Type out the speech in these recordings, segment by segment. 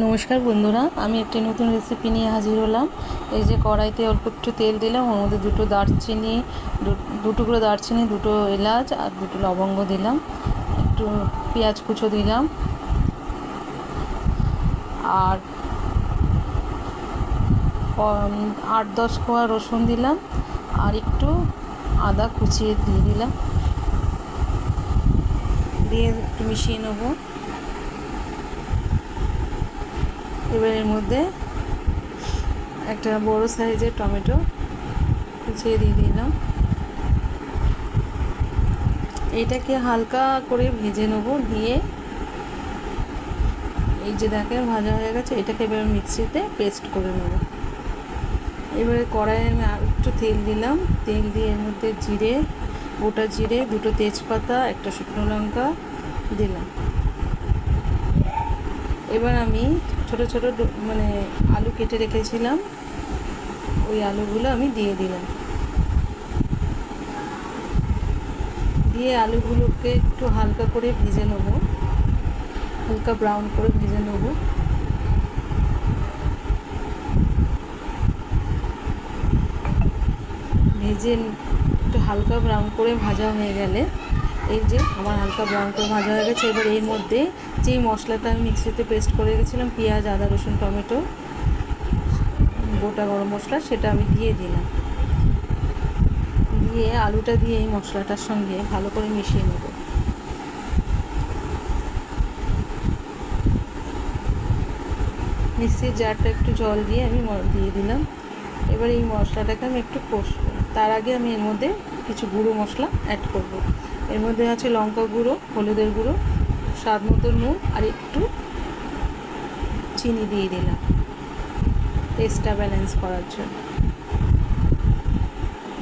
নমস্কার বন্ধুরা, আমি একটি নতুন রেসিপি নিয়ে হাজির হলাম। এই যে কড়াইতে অল্প একটু তেল দিলাম, ওর মধ্যে দুটো দারচিনি, দু- দু টুকরো দারচিনি, দুটো এলাচ আর দুটো লবঙ্গ দিলাম। একটু পেঁয়াজ কুচো দিলাম। আর আট দশ কোয়া রসুন দিলাম। আর একটু আদা কুচিয়ে দিয়ে দিলাম। দিয়ে একটু মিশিয়ে নেব। এবার এর মধ্যে একটা বড় সাইজের টমেটো কুচিয়ে দিয়ে দিলাম। এইটাকে হালকা করে ভেজে নেব দিয়ে এই যে দেখেন ভাজা হয়ে গেছে, এটাকে এবার মিক্সিতে পেস্ট করে নেব। এবারে কড়াইয়ে আমি আর একটু তেল দিলাম। তেল দিয়ে এর মধ্যে জিরে, গোটা জিরে, দুটো তেজপাতা, একটা শুকনো লঙ্কা দিলাম। এবার আমি ছোট ছোট মানে আলু কেটে রেখেছিলাম। ওই আলুগুলো আমি দিয়ে দিলাম। দিয়ে আলুগুলোকে একটু হালকা করে ভেজে নেব। হালকা ব্রাউন করে ভেজে নেব। ভেজে একটু হালকা ব্রাউন করে ভাজা হয়ে গেলে এই যে আমার হালকা ব্রাউন করে ভাজা হয়ে গেছে। এবার এর মধ্যে যেই মশলাটা আমি মিক্সিতে পেস্ট করে রেখেছিলাম, পেঁয়াজ, আদা, রসুন, টমেটো, গোটা গরম মশলা, সেটা আমি দিয়ে দিলাম। দিয়ে আলুটা দিয়ে এই মশলাটার সঙ্গে ভালো করে মিশিয়ে নেব। মিক্সির জারটা একটু জল দিয়ে আমি দিয়ে দিলাম। এবার এই মশলাটাকে আমি একটু কষবো তার আগে আমি এর মধ্যে কিছু গুঁড়ো মশলা অ্যাড করব। এর মধ্যে আছে লঙ্কা গুঁড়ো, হলুদের গুঁড়ো, স্বাদ মতো নুন আর একটু চিনি দিয়ে দিলাম। টেস্টটা ব্যালেন্স করার জন্য।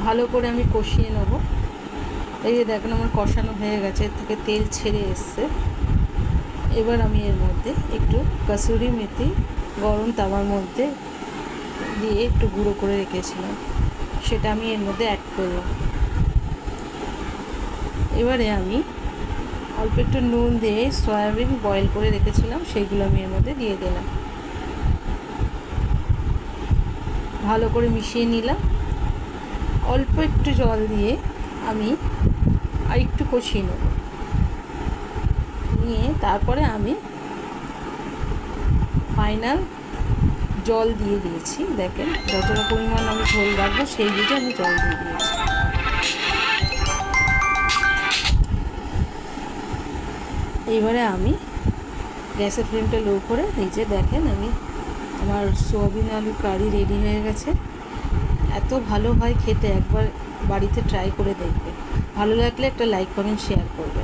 ভালো করে আমি কষিয়ে নেব। এই যে দেখেন আমার কষানো হয়ে গেছে, এর থেকে তেল ছেড়ে এসছে। এবার আমি এর মধ্যে একটু কাসুরি মেথি গরম তাওয়ার মধ্যে দিয়ে একটু গুঁড়ো করে রেখেছিলাম। সেটা আমি এর মধ্যে অ্যাড করলাম এবারে আমি অল্প একটু নুন দিয়ে সয়াবিন বয়েল করে রেখেছিলাম সেইগুলো আমি এর মধ্যে দিয়ে দিলাম। ভালো করে মিশিয়ে নিলাম। অল্প একটু জল দিয়ে আমি আর একটু কষিয়ে নেব। নিয়ে তারপরে আমি ফাইনাল জল দিয়ে দিয়েছি, দেখেন যতটা পরিমাণ আমি ঝোল রাখব সেই বুঝে আমি জল দিয়ে দিয়েছি। এইবারে আমি গ্যাসের ফ্লেমটা লো করে, এই যে দেখেন আমি আমার সোয়াবিন আলু কারি রেডি হয়ে গেছে। এত ভালো হয় খেতে, একবার বাড়িতে ট্রাই করে দেখবে ভালো লাগলে একটা লাইক, কমেন্ট, শেয়ার করবে